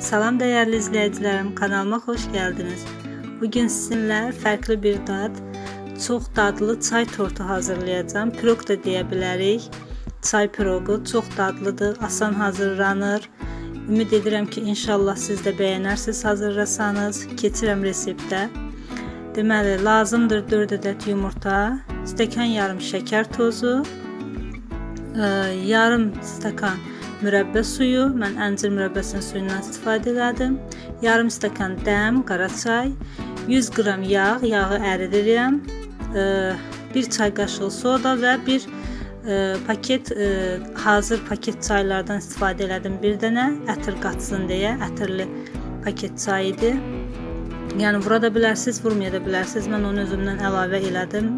Salam değerli izleyicilerim, kanalıma hoş geldiniz. Bugün sizinle farklı bir dad, çok dadlı çay tortu hazırlayacağım. Pirog da deyə. Çay pirogu çox dadlıdır, asan hazırlanır. Ümid edirəm ki, inşallah siz də bəyənərsiniz hazırlasanız. Keçirəm reseptə. Deməli, lazımdır 4 ədəd yumurta, stəkan yarım şəkər tozu, e, yarım stəkan mürəbbə suyu, mən əncir mürəbbəsinin suyundan istifadə elədim. Yarım stəkan dəm, qara çay, 100 qram yağ, yağı əridirəm. E, bir çay qaşığı soda və bir e, paket e, hazır paket çaylardan istifadə elədim bir dənə, ətir qatsın deyə, ətirli paket çay idi. Yəni vura da bilərsiniz, vurmaya da bilərsiniz. Mən onu özümdən əlavə elədim,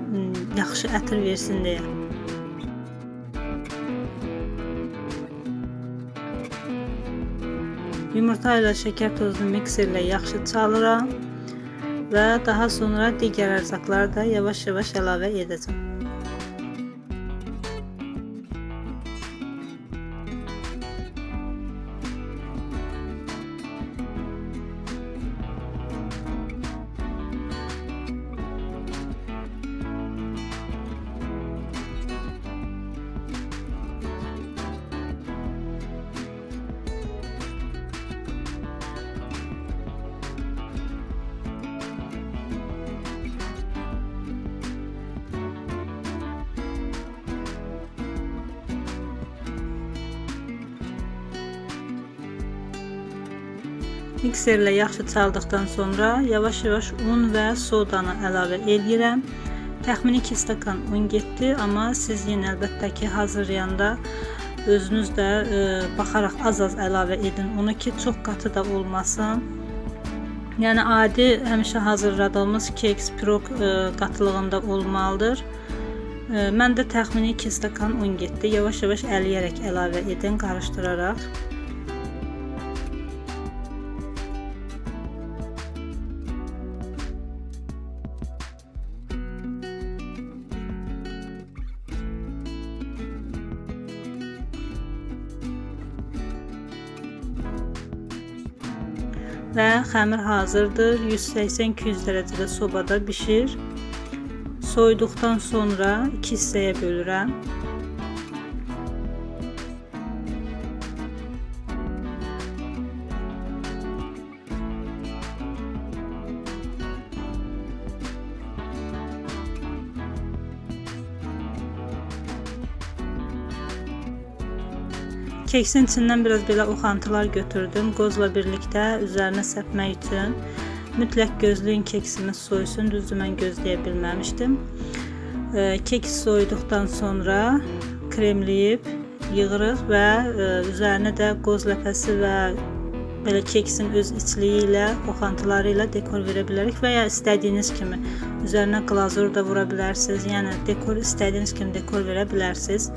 yaxşı ətir versin deyə. Yumurta ilə şəkər tozunu mikserlə yaxşı çalıram və daha sonra digər ərzaqları da yavaş-yavaş əlavə edəcəm. Mikserlə yaxşı çaldıqdan sonra yavaş-yavaş un və sodanı əlavə edirəm. Təxmini 2 stəkan un getdi, amma siz yenə əlbəttə ki, hazırlayanda özünüz də e, baxaraq az-az əlavə edin unu ki, çox qatı da olmasın. Yəni adi həmişə hazırladığımız keks, pirog e, qatılığında olmalıdır. E, mən də təxmini 2 stəkan un getdi. Yavaş-yavaş əliyərək əlavə edin, qarışdıraraq. Və xəmir hazırdır. 180-200 dərəcədə sobada bişir. Soyduqdan sonra 2 hissəyə bölürəm. Keksin içindən biraz belə oxantılar götürdüm. Qozla birlikdə üzərinə səpmək üçün. Mütləq gözləyin keksimiz soysun. Düzdür mən gözləyə bilməmişdim. Keks soyduqdan sonra kremləyib yığırıq və üzərinə də qoz ləpəsi və belə keksin öz içliyi ilə, oxantıları ilə dekor verə bilərik və ya istədiyiniz kimi üzərinə glazur da vura bilərsiniz. Yəni dekor istədiyiniz kimi dekor verə bilərsiniz.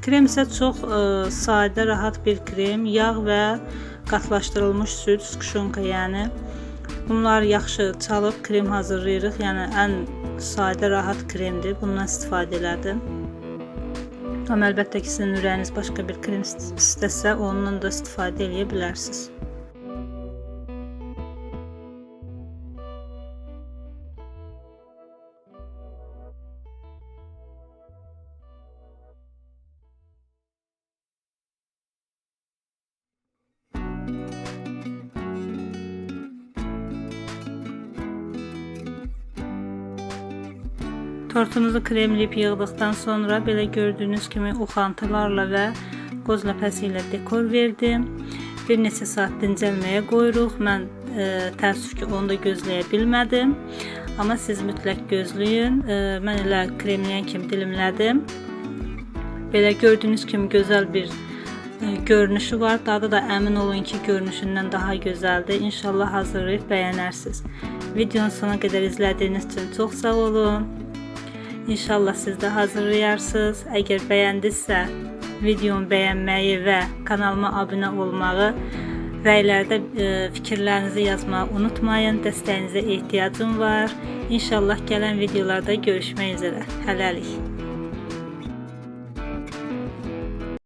Krem isə çox ə, sadə, rahat bir krem. Yağ və qatlaşdırılmış süd, skuşonka yəni. Bunlar yaxşı çalıb krem hazırlayırıq. Yəni ən sadə, rahat kremdir. Bundan istifadə elədim. Amma əlbəttə ki, sizin ürəyiniz başqa bir krem istəsə, ondan da istifadə edə bilərsiniz. Tortunuzu kremleyip yığdıqdan sonra belə gördüyünüz kimi oxantılarla və qoz ləpəsi ilə dekor verdim. Bir neçə saat dincəlməyə qoyuruq. Mən e, təəssüf ki, onu da gözləyə bilmədim. Amma siz mütləq gözləyin. E, mən elə kremləyən kimi dilimlədim. Belə gördüyünüz kimi gözəl bir e, görünüşü var. Dadı da əmin olun ki, görünüşündən daha gözəldir. İnşallah hazırlayıb bəyənərsiniz. Videonun sona qədər izlədiyiniz üçün çox sağ olun. İnşallah siz de hazırlayarsınız. Eğer beğendiyse videomu beğenmeyi ve kanalıma abone olmağı, rəylərdə e, fikirlərinizi yazmağı unutmayın. Dəstəyinizə ehtiyacım var. İnşallah gələn videolarda görüşmək üzrə. Hələlik.